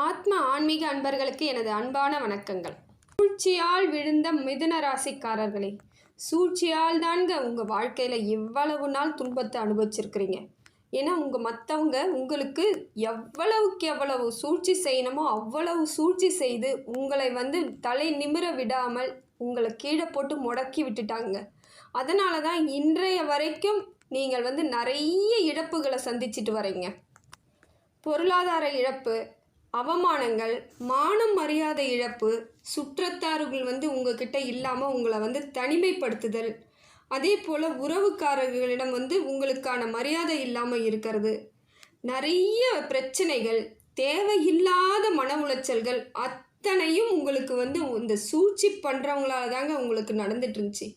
ஆத்ம ஆன்மீக அன்பர்களுக்கு எனது அன்பான வணக்கங்கள். சூழ்ச்சியால் விழுந்த மிதுன ராசிக்காரர்களே சூழ்ச்சியால் தாங்க உங்கள் வாழ்க்கையில் எவ்வளவு நாள் துன்பத்தை அனுபவிச்சிருக்கிறீங்க? ஏன்னா உங்கள் மற்றவங்க உங்களுக்கு எவ்வளவுக்கு எவ்வளவு சூழ்ச்சி செய்யணுமோ அவ்வளவு சூழ்ச்சி செய்து உங்களை வந்து தலை நிமிர விடாமல் உங்களை கீழே போட்டு முடக்கி விட்டுட்டாங்க. அதனால தான் இன்றைய வரைக்கும் நீங்கள் வந்து நிறைய இழப்புகளை சந்திச்சிட்டு வரீங்க. பொருளாதார இழப்பு அவமானங்கள் மானம் மரியாதை இழப்பு சுற்றத்தார்கள் வந்து உங்ககிட்ட இல்லாமல் உங்களை வந்து தனிமைப்படுத்துதல். அதே போல் உறவுக்காரர்களிடம் வந்து உங்களுக்கான மரியாதை இல்லாமல் இருக்கிறது. நிறைய பிரச்சனைகள் தேவையில்லாத மன உளைச்சல்கள் அத்தனையும் உங்களுக்கு வந்து இந்த சூழ்ச்சி பண்ணுறவங்களால தாங்க உங்களுக்கு நடந்துட்டு இருந்துச்சு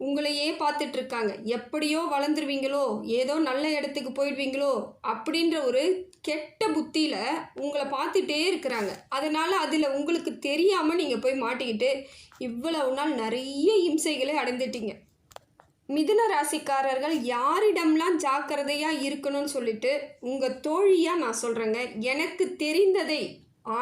உங்களையே பார்த்துட்ருக்காங்க எப்படியோ வளர்ந்துருவீங்களோ ஏதோ நல்ல இடத்துக்கு போயிடுவீங்களோ அப்படின்ற ஒரு கெட்ட புத்தியில் உங்களை பார்த்துட்டே இருக்கிறாங்க. அதனால் அதில் உங்களுக்கு தெரியாமல் நீங்கள் போய் மாட்டிக்கிட்டு இவ்வளவு நாள் நிறைய இம்சைகளை அடைந்துட்டீங்க. மிதுன ராசிக்காரர்கள் யாரிடம்லாம் ஜாக்கிரதையாக இருக்கணும்னு சொல்லிட்டு உங்கள் தோழியாக நான் சொல்கிறேங்க எனக்கு தெரிந்ததை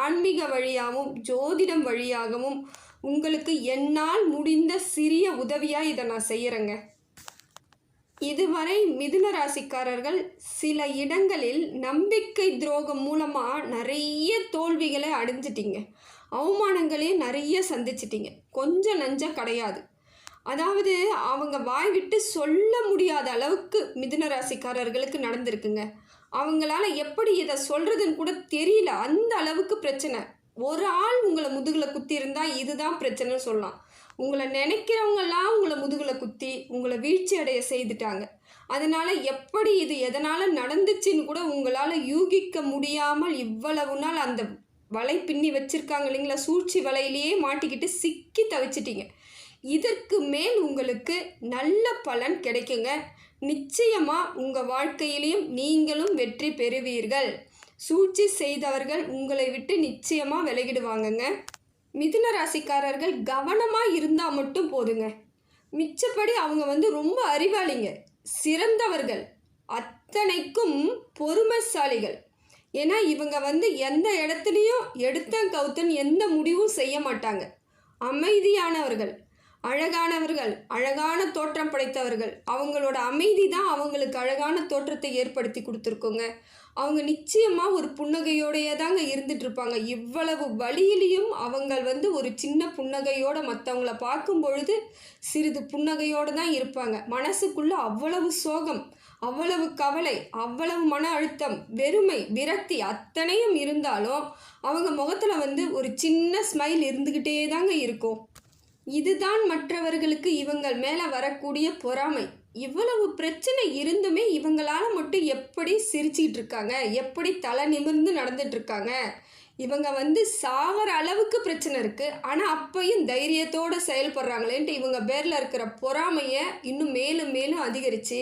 ஆன்மீக வழியாகவும் ஜோதிடம் வழியாகவும் உங்களுக்கு என்னால் முடிந்த சிறிய உதவியாக இதை நான் செய்கிறேங்க இதுவரை மிதுன ராசிக்காரர்கள் சில இடங்களில் நம்பிக்கை துரோகம் மூலமாக நிறைய தோல்விகளை அடைஞ்சிட்டிங்க. அவமானங்களையும் நிறைய சந்திச்சிட்டிங்க. கொஞ்சம் நஞ்சம் கிடையாது. அதாவது அவங்க வாய் விட்டு சொல்ல முடியாத அளவுக்கு மிதுன ராசிக்காரர்களுக்கு நடந்திருக்குங்க. அவங்களால எப்படி இதை சொல்கிறதுன்னு கூட தெரியல. அந்த அளவுக்கு பிரச்சனை. ஒரு ஆள் உங்களை முதுகில் குத்தி இருந்தால் இதுதான் பிரச்சனைன்னு சொல்லலாம். உங்களை நினைக்கிறவங்கெல்லாம் உங்களை முதுகில் குத்தி உங்களை வீழ்ச்சி அடைய செய்துட்டாங்க. அதனால் எப்படி இது எதனால் நடந்துச்சுன்னு கூட உங்களால் யூகிக்க முடியாமல் இவ்வளவு நாள் அந்த வலை பின்னி வச்சுருக்காங்க இல்லைங்களா? சூழ்ச்சி வலையிலேயே மாட்டிக்கிட்டு சிக்கி தவிச்சிட்டிங்க. இதற்கு மேல் உங்களுக்கு நல்ல பலன் கிடைக்குங்க. நிச்சயமாக உங்கள் வாழ்க்கையிலையும் நீங்களும் வெற்றி பெறுவீர்கள். சூழ்ச்சி செய்தவர்கள் உங்களை விட்டு நிச்சயமாக விலகிடுவாங்கங்க. மிதுன ராசிக்காரர்கள் கவனமாக இருந்தால் மட்டும் போதுங்க. மிச்சப்படி அவங்க வந்து ரொம்ப அறிவாளிங்க. சிறந்தவர்கள். அத்தனைக்கும் பொறுமைசாலிகள். ஏன்னா இவங்க வந்து எந்த இடத்துலையும் எடுத்தன் கவுத்தன் எந்த முடிவும் செய்ய மாட்டாங்க. அமைதியானவர்கள். அழகானவர்கள். அழகான தோற்றம் படைத்தவர்கள். அவங்களோட அமைதி தான் அவங்களுக்கு அழகான தோற்றத்தை ஏற்படுத்தி கொடுத்துருக்கோங்க. அவங்க நிச்சயமாக ஒரு புன்னகையோடையே தாங்க இருந்துட்டு இருப்பாங்க இவ்வளவு வழியிலையும் அவங்க வந்து ஒரு சின்ன புன்னகையோட மற்றவங்கள பார்க்கும் பொழுது சிறிது புன்னகையோடு தான் இருப்பாங்க. மனசுக்குள்ள அவ்வளவு சோகம் அவ்வளவு கவலை அவ்வளவு மன அழுத்தம் வெறுமை விரக்தி அத்தனையும் இருந்தாலும் அவங்க முகத்தில் வந்து ஒரு சின்ன ஸ்மைல் இருந்துக்கிட்டே தாங்க இருக்கும். இதுதான் மற்றவர்களுக்கு இவங்கள் மேலே வரக்கூடிய பொறாமை. இவ்வளவு பிரச்சனை இருந்துமே இவங்களால் போட்டு எப்படி சிரிச்சிக்கிட்டு இருக்காங்க எப்படி தலை நிமிர்ந்து நடந்துட்டுருக்காங்க? இவங்க வந்து சாகிற அளவுக்கு பிரச்சனை இருக்குது ஆனால் அப்பையும் தைரியத்தோடு செயல்படுறாங்களேன்ட்டு இவங்க பேரில் இருக்கிற பொறாமையை இன்னும் மேலும் மேலும் அதிகரித்து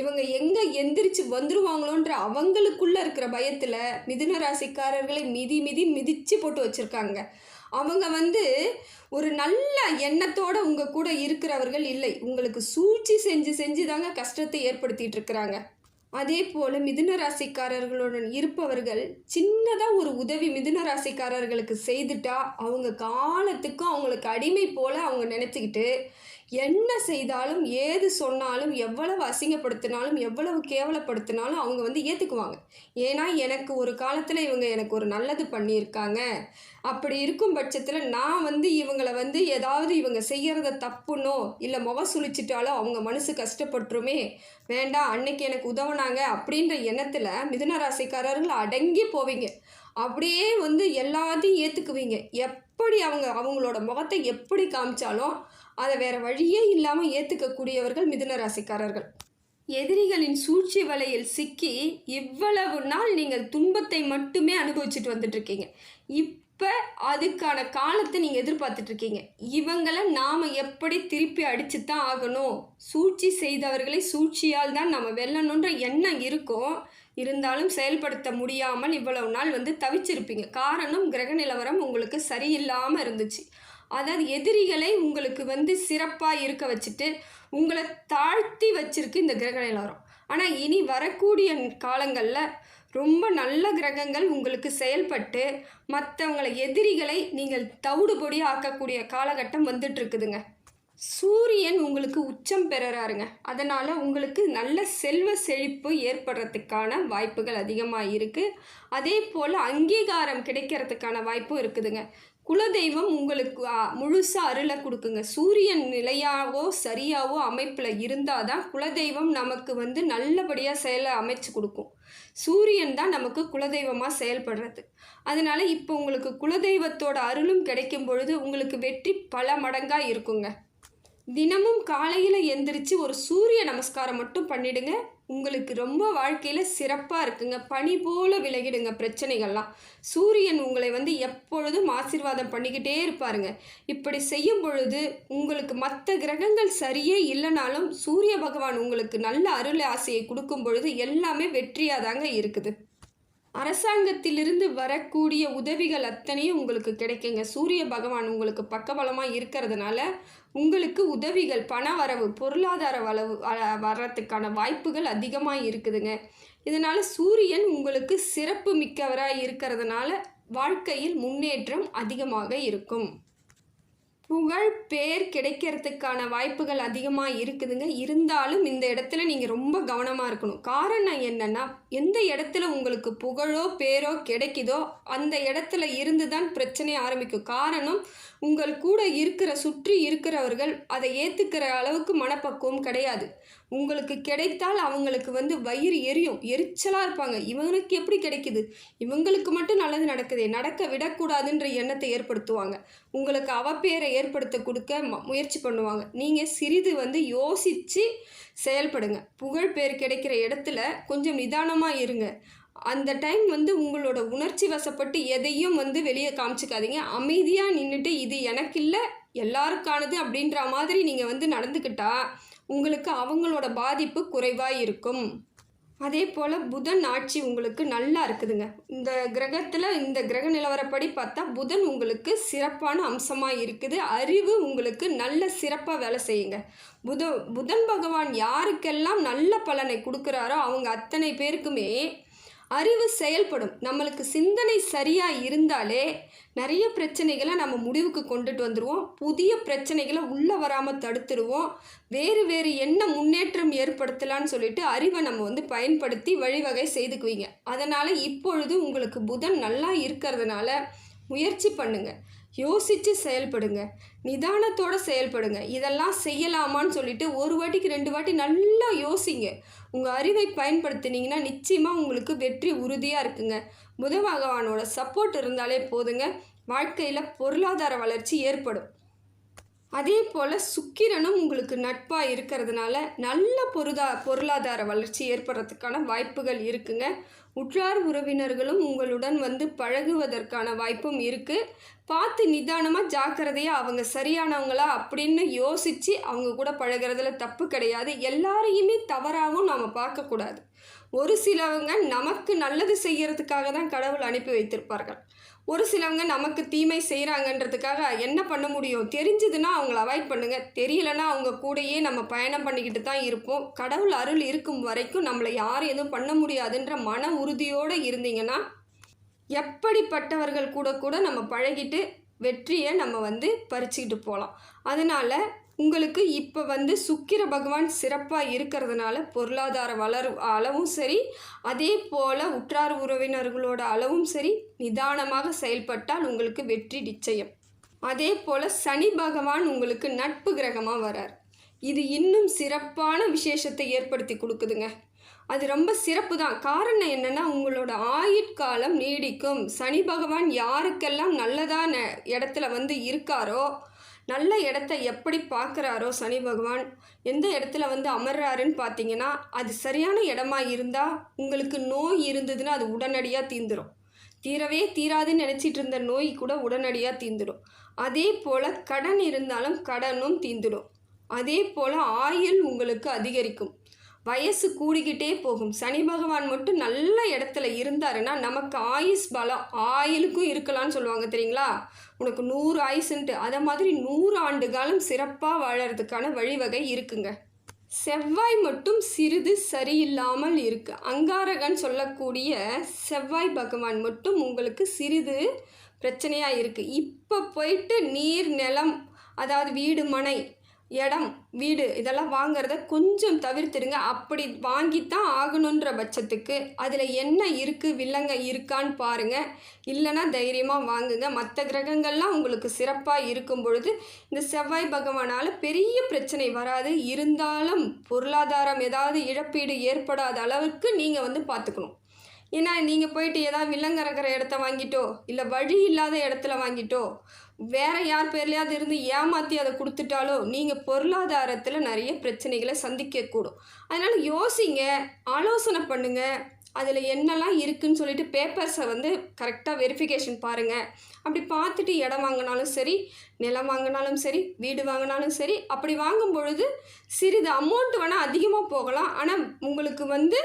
இவங்க எங்கே எந்திரிச்சு வந்துருவாங்களோன்ற அவங்களுக்குள்ளே இருக்கிற பயத்தில் மிதுன ராசிக்காரர்களை மிதி மிதி மிதித்து போட்டு வச்சுருக்காங்க. அவங்க வந்து ஒரு நல்ல எண்ணத்தோடு உங்கள் கூட இருக்கிறவர்கள் இல்லை. உங்களுக்கு சூழ்ச்சி செஞ்சு செஞ்சு தாங்க கஷ்டத்தை ஏற்படுத்திகிட்டு இருக்கிறாங்க அதே போல் மிதுன ராசிக்காரர்களுடன் இருப்பவர்கள் சின்னதாக ஒரு உதவி மிதுன ராசிக்காரர்களுக்கு செய்துட்டா அவங்க காலத்துக்கும் அவங்களுக்கு அடிமை போல் அவங்க நினச்சிக்கிட்டு என்ன செய்தாலும் ஏது சொன்னாலும் எவ்வளவு அசிங்கப்படுத்தினாலும் எவ்வளவு கேவலப்படுத்தினாலும் அவங்க வந்து ஏற்றுக்குவாங்க ஏன்னா எனக்கு ஒரு காலத்தில் இவங்க எனக்கு ஒரு நல்லது பண்ணியிருக்காங்க. அப்படி இருக்கும் பட்சத்தில் நான் வந்து இவங்களை வந்து ஏதாவது இவங்க செய்கிறத தப்புனோ இல்லை முக சுழிச்சிட்டாலோ அவங்க மனசு கஷ்டப்பட்டுருமே வேண்டாம் அன்னைக்கு எனக்கு உதவுனாங்க அப்படின்ற எண்ணத்தில் மிதுன ராசிக்காரர்கள் அடங்கி போவீங்க. அப்படியே வந்து எல்லாத்தையும் ஏற்றுக்குவீங்க எப்படி அவங்க அவங்களோட முகத்தை எப்படி காமிச்சாலும் அதை வேற வழியே இல்லாமல் ஏற்றுக்கக்கூடியவர்கள் மிதுன ராசிக்காரர்கள். எதிரிகளின் சூழ்ச்சி வலையில் சிக்கி இவ்வளவு நாள் நீங்கள் துன்பத்தை மட்டுமே அனுபவிச்சுட்டு வந்துட்ருக்கீங்க இப்போ அதுக்கான காலத்தை நீங்கள் எதிர்பார்த்துட்ருக்கீங்க இவங்களை நாம் எப்படி திருப்பி அடித்து தான் ஆகணும்? சூழ்ச்சி செய்தவர்களை சூழ்ச்சியால் தான் நம்ம வெல்லணுன்ற எண்ணம் இருக்கும் இருந்தாலும் செயல்படுத்த முடியாமல் இவ்வளவு நாள் வந்து தவிச்சிருப்பீங்க. காரணம் கிரக நிலவரம் உங்களுக்கு சரியில்லாமல் இருந்துச்சு. அதாவது எதிரிகளை உங்களுக்கு வந்து சிறப்பாக இருக்க வச்சுட்டு உங்களை தாழ்த்தி வச்சிருக்கு இந்த கிரக நிலவரம் ஆனால் இனி வரக்கூடிய காலங்களில் ரொம்ப நல்ல கிரகங்கள் உங்களுக்கு செயல்பட்டு மற்றவங்களை எதிரிகளை நீங்கள் தவிடுபொடி ஆக்கக்கூடிய காலகட்டம் வந்துட்டு இருக்குதுங்க சூரியன் உங்களுக்கு உச்சம் பெறறாருங்க அதனால் உங்களுக்கு நல்ல செல்வ செழிப்பு ஏற்படுறதுக்கான வாய்ப்புகள் அதிகமாக இருக்குது அதே போல் அங்கீகாரம் கிடைக்கிறதுக்கான வாய்ப்பும் இருக்குதுங்க. குலதெய்வம் உங்களுக்கு முழுசாக அருளை கொடுக்குங்க. சூரியன் நிலையாவோ சரியாவோ அமைப்பில் இருந்தால் தான் குலதெய்வம் நமக்கு வந்து நல்லபடியாக செயலை அமைச்சு கொடுக்கும். சூரியன் தான் நமக்கு குலதெய்வமாக செயல்படுறது. அதனால் இப்போ உங்களுக்கு குலதெய்வத்தோட அருளும் கிடைக்கும் பொழுது உங்களுக்கு வெற்றி பல மடங்காக இருக்குங்க. தினமும் காலையில் எந்திரிச்சு ஒரு சூரிய நமஸ்காரம் மட்டும் பண்ணிடுங்க. உங்களுக்கு ரொம்ப வாழ்க்கையில் சிறப்பாக இருக்குங்க. பனி போல் விலகிடுங்க பிரச்சனைகள்லாம். சூரியன் உங்களை வந்து எப்பொழுதும் ஆசீர்வாதம் பண்ணிக்கிட்டே இருப்பாருங்க. இப்படி செய்யும் பொழுது உங்களுக்கு மற்ற கிரகங்கள் சரியே இல்லைனாலும் சூரிய பகவான் உங்களுக்கு நல்ல அருள் ஆசையை கொடுக்கும் பொழுது எல்லாமே வெற்றியாக தாங்க இருக்குது. அரசாங்கத்திலிருந்து வரக்கூடிய உதவிகள் அத்தனையும் உங்களுக்கு கிடைக்குங்க. சூரிய பகவான் உங்களுக்கு பக்கபலமாக இருக்கிறதுனால உங்களுக்கு உதவிகள் பண வரவு பொருளாதார வளவு வ- வர்றதுக்கான வாய்ப்புகள் அதிகமாக இருக்குதுங்க. இதனால் சூரியன் உங்களுக்கு சிறப்பு மிக்கவராக இருக்கிறதுனால வாழ்க்கையில் முன்னேற்றம் அதிகமாக இருக்கும். புகழ் பேர் கிடைக்கிறதுக்கான வாய்ப்புகள் அதிகமாக இருக்குதுங்க. இருந்தாலும் இந்த இடத்துல நீங்கள் ரொம்ப கவனமாக இருக்கணும். காரணம் என்னென்னா எந்த இடத்துல உங்களுக்கு புகழோ பேரோ கிடைக்குதோ அந்த இடத்துல இருந்து தான் பிரச்சனை ஆரம்பிக்கும். காரணம் உங்கள் கூட இருக்கிற சுற்றி இருக்கிறவர்கள் அதை ஏற்றுக்கிற அளவுக்கு மனப்பக்குவம் கிடையாது. உங்களுக்கு கிடைத்தால் அவங்களுக்கு வந்து வயிறு எரியும். எரிச்சலாக இருப்பாங்க. இவனுக்கு எப்படி கிடைக்குது? இவங்களுக்கு மட்டும் நல்லது நடக்குதே. நடக்க விடக்கூடாதுன்ற எண்ணத்தை ஏற்படுத்துவாங்க. உங்களுக்கு அவப்பேரை ஏற்படுத்த கொடுக்க ம- முயற்சி பண்ணுவாங்க. நீங்கள் சிறிது வந்து யோசித்து செயல்படுங்க. புகழ் பேர் கிடைக்கிற இடத்துல கொஞ்சம் நிதானமாக இருங்க. அந்த டைம் வந்து உங்களோட உணர்ச்சி வசப்பட்டு எதையும் வந்து வெளியே காமிச்சிக்காதீங்க. அமைதியாக நின்றுட்டு இது எனக்கு இல்லை எல்லாருக்கானது அப்படின்ற மாதிரி நீங்கள் வந்து நடந்துக்கிட்டா உங்களுக்கு அவங்களோட பாதிப்பு குறைவாக இருக்கும். அதே போல் புதன் ஆட்சி உங்களுக்கு நல்லா இருக்குதுங்க. இந்த கிரகத்தில் இந்த கிரக நிலவரப்படி பார்த்தா புதன் உங்களுக்கு சிறப்பான அம்சமாக இருக்குது. அறிவு உங்களுக்கு நல்ல சிறப்பாக வேலை செய்யுங்க. புத புதன் பகவான் யாருக்கெல்லாம் நல்ல பலனை கொடுக்குறாரோ அவங்க அத்தனை பேருக்குமே அறிவு செயல்படும். நம்மளுக்கு சிந்தனை சரியாக இருந்தாலே நிறைய பிரச்சனைகளை நம்ம முடிவுக்கு கொண்டுட்டு வந்துடுவோம் புதிய பிரச்சனைகளை உள்ளே வராமல் தடுத்துடுவோம் வேறு வேறு என்ன முன்னேற்றம் ஏற்படுத்தலாம்னு சொல்லிட்டு அறிவை நம்ம வந்து பயன்படுத்தி வழிவகை செய்துக்குவீங்க. அதனால் இப்பொழுது உங்களுக்கு புதன் நல்லா இருக்கிறதுனால முயற்சி பண்ணுங்கள் யோசித்து செயல்படுங்க. நிதானத்தோட செயல்படுங்க. இதெல்லாம் செய்யலாமான்னு சொல்லிட்டு ஒரு வாட்டிக்கு ரெண்டு வாட்டி நல்லா யோசிங்க. உங்கள் அறிவை பயன்படுத்தினீங்கன்னா நிச்சயமாக உங்களுக்கு வெற்றி உறுதியாக இருக்குங்க. புத பகவானோட சப்போர்ட் இருந்தாலே போதுங்க. வாழ்க்கையில் பொருளாதார வளர்ச்சி ஏற்படும். அதே போல் சுக்கிரனும் உங்களுக்கு நட்பாக இருக்கிறதுனால நல்ல பொருதா பொருளாதார வளர்ச்சி ஏற்படுறதுக்கான வாய்ப்புகள் இருக்குங்க. உற்றார் உறவினர்களும் உங்களுடன் வந்து பழகுவதற்கான வாய்ப்பும் இருக்குது பார்த்து நிதானமாக ஜாக்கிரதையாக அவங்க சரியானவங்களா அப்படின்னு யோசித்து அவங்க கூட பழகிறதுல தப்பு கிடையாது. எல்லாரையுமே தவறாகவும் நாம் பார்க்கக்கூடாது ஒரு சிலவங்க நமக்கு நல்லது செய்யறதுக்காக தான் கடவுள் அனுப்பி வைத்திருப்பார்கள். ஒரு சிலவங்க நமக்கு தீமை செய்கிறாங்கன்றதுக்காக என்ன பண்ண முடியும்? தெரிஞ்சதுன்னா அவங்கள அவாய்ட் பண்ணுங்கள் தெரியலனா அவங்க கூடயே நம்ம பயணம் பண்ணிக்கிட்டு தான் இருப்போம். கடவுள் அருள் இருக்கும் வரைக்கும் நம்மளை யாரும் எதுவும் பண்ண முடியாதுன்ற மன உறுதியோடு இருந்தீங்கன்னா எப்படிப்பட்டவர்கள் கூட கூட நம்ம பழகிட்டு வெற்றியை நம்ம வந்து பறிச்சுக்கிட்டு போகலாம் அதனால் உங்களுக்கு இப்போ வந்து சுக்கிர பகவான் சிறப்பாக இருக்கிறதுனால பொருளாதார வளர் அளவும் சரி அதே போல் உற்றார் உறவினர்களோட அளவும் சரி நிதானமாக செயல்பட்டால் உங்களுக்கு வெற்றி நிச்சயம். அதே போல் சனி பகவான் உங்களுக்கு நட்பு கிரகமாக வரார். இது இன்னும் சிறப்பான விசேஷத்தை ஏற்படுத்தி கொடுக்குதுங்க. அது ரொம்ப சிறப்பு தான் காரணம் என்னென்னா உங்களோட ஆயுட்காலம் நீடிக்கும். சனி பகவான் யாருக்கெல்லாம் நல்லதான இடத்துல வந்து இருக்காரோ நல்ல இடத்த எப்படி பார்க்குறாரோ சனி பகவான்? எந்த இடத்துல வந்து அமர்றாருன்னு பார்த்தீங்கன்னா அது சரியான இடமா இருந்தால் உங்களுக்கு நோய் இருந்ததுன்னா அது உடனடியாக தீந்துடும் தீரவே தீராதுன்னு நினச்சிட்டு இருந்த நோய் கூட உடனடியாக தீந்துடும் அதே போல் கடன் இருந்தாலும் கடனும் தீந்துடும் அதே போல் ஆயுள் உங்களுக்கு அதிகரிக்கும். வயசு கூடிக்கிட்டே போகும். சனி பகவான் மட்டும் நல்ல இடத்துல இருந்தாருன்னா நமக்கு ஆயுஸ் பலம் ஆயிலுக்கும் இருக்கலாம்னு சொல்லுவாங்க தெரியுங்களா? உனக்கு நூறு ஆயுசுன்ட்டு. அதை மாதிரி நூறு ஆண்டு காலம் சிறப்பாக வாழறதுக்கான வழிவகை இருக்குங்க. செவ்வாய் மட்டும் சிறிது சரியில்லாமல் இருக்கு. அங்காரகன் சொல்லக்கூடிய செவ்வாய் பகவான் மட்டும் உங்களுக்கு சிறிது பிரச்சனையாக இருக்குது இப்போ போயிட்டு நீர் நிலம் அதாவது வீடு மனை இடம் வீடு இதெல்லாம் வாங்குறத கொஞ்சம் தவிர்த்துருங்க. அப்படி வாங்கித்தான் ஆகணுன்ற பட்சத்துக்கு அதில் என்ன இருக்குது வில்லங்க இருக்கான்னு பாருங்கள் இல்லைன்னா தைரியமாக வாங்குங்க. மற்ற கிரகங்கள்லாம் உங்களுக்கு சிறப்பாக இருக்கும் பொழுது இந்த செவ்வாய் பகவானால் பெரிய பிரச்சனை வராது. இருந்தாலும் பொருளாதாரம் ஏதாவது இழப்பீடு ஏற்படாத அளவுக்கு நீங்கள் வந்து பார்த்துக்கணும் ஏன்னா நீங்கள் போயிட்டு ஏதாவது வில்லங்கறக்கிற இடத்த வாங்கிட்டோ இல்லை வழி இல்லாத இடத்துல வாங்கிட்டோ வேற யார் பேர்லையாவது இருந்து ஏமாற்றி அதை கொடுத்துட்டாலோ நீங்கள் பொருளாதாரத்தில் நிறைய பிரச்சனைகளை சந்திக்கக்கூடும். அதனால் யோசிங்க ஆலோசனை பண்ணுங்கள் அதில் என்னெல்லாம் இருக்குதுன்னு சொல்லிட்டு பேப்பர்ஸை வந்து கரெக்டாக வெரிஃபிகேஷன் பாருங்கள் அப்படி பார்த்துட்டு இடம் வாங்கினாலும் சரி நிலம் வாங்கினாலும் சரி வீடு வாங்கினாலும் சரி அப்படி வாங்கும் பொழுது சிறிது அமௌண்ட் வேணால் அதிகமாக போகலாம். ஆனால் உங்களுக்கு வந்து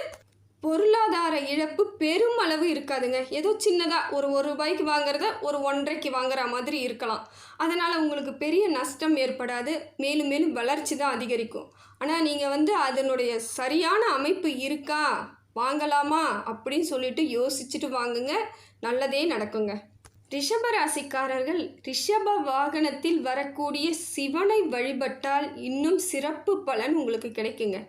பொருளாதார இழப்பு பெருமளவு இருக்காதுங்க. ஏதோ சின்னதாக ஒரு ஒரு ரூபாய்க்கு வாங்குறத ஒரு ஒன்றரைக்கு வாங்குற மாதிரி இருக்கலாம். அதனால் உங்களுக்கு பெரிய நஷ்டம் ஏற்படாது. மேலும் மேலும் வளர்ச்சி தான் அதிகரிக்கும். ஆனால் நீங்கள் வந்து அதனுடைய சரியான அமைப்பு இருக்கா? வாங்கலாமா? அப்படின்னு சொல்லிட்டு யோசிச்சுட்டு வாங்குங்க. நல்லதே நடக்குங்க. ரிஷப ராசிக்காரர்கள் ரிஷப வாகனத்தில் வரக்கூடிய சிவனை வழிபட்டால் இன்னும் சிறப்பு பலன் உங்களுக்கு கிடைக்குங்க.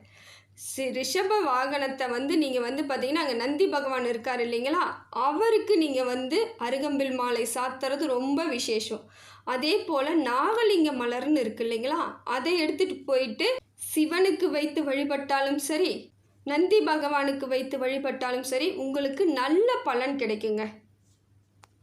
ரிஷப வாகனத்தை வந்து நீங்கள் வந்து பார்த்தீங்கன்னா அங்கே நந்தி பகவான் இருக்கார் இல்லைங்களா? அவருக்கு நீங்கள் வந்து அருகம்பில் மாலை சாத்துறது ரொம்ப விசேஷம். அதே போல் நாகலிங்க மலர்னு இருக்கு இல்லைங்களா? அதை எடுத்துகிட்டு போயிட்டு சிவனுக்கு வைத்து வழிபட்டாலும் சரி நந்தி பகவானுக்கு வைத்து வழிபட்டாலும் சரி உங்களுக்கு நல்ல பலன் கிடைக்குங்க.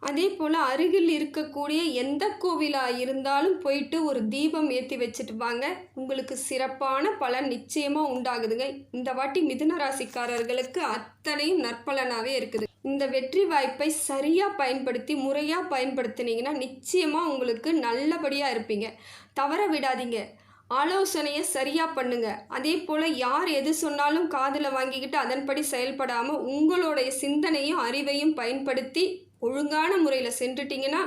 அதே போல் அருகில் இருக்கக்கூடிய எந்த கோவிலாக இருந்தாலும் போயிட்டு ஒரு தீபம் ஏற்றி வச்சுட்டு வாங்க. உங்களுக்கு சிறப்பான பலன் நிச்சயமாக உண்டாகுதுங்க. இந்த வாட்டி மிதுன ராசிக்காரர்களுக்கு அத்தனையும் நற்பலனாகவே இருக்குது. இந்த வெற்றி வாய்ப்பை சரியாக பயன்படுத்தி முறையாக பயன்படுத்தினீங்கன்னா நிச்சயமாக உங்களுக்கு நல்லபடியாக இருப்பீங்க. தவற விடாதீங்க. ஆலோசனையை சரியாக பண்ணுங்க. அதே போல் யார் எது சொன்னாலும் காதில் வாங்கிக்கிட்டு அதன்படி செயல்படாமல் உங்களுடைய சிந்தனையும் அறிவையும் பயன்படுத்தி ஒழுங்கான முறையில் சென்றுட்டிங்கன்னா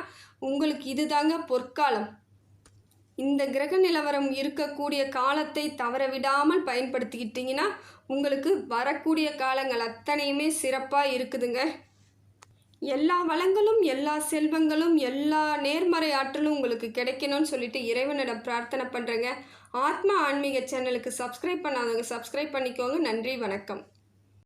உங்களுக்கு இதுதாங்க பொற்காலம். இந்த கிரக நிலவரம் இருக்கக்கூடிய காலத்தை தவற விடாமல் பயன்படுத்திக்கிட்டிங்கன்னா உங்களுக்கு வரக்கூடிய காலங்கள் அத்தனையுமே சிறப்பாக இருக்குதுங்க. எல்லா வளங்களும் எல்லா செல்வங்களும் எல்லா நேர்மறை ஆற்றலும் உங்களுக்கு கிடைக்கணும்னு சொல்லிட்டு இறைவனிடம் பிரார்த்தனை பண்ணுறேங்க ஆத்மா ஆன்மீக சேனலுக்கு சப்ஸ்கிரைப் பண்ணாதவங்க சப்ஸ்கிரைப் பண்ணிக்கோங்க. நன்றி வணக்கம்.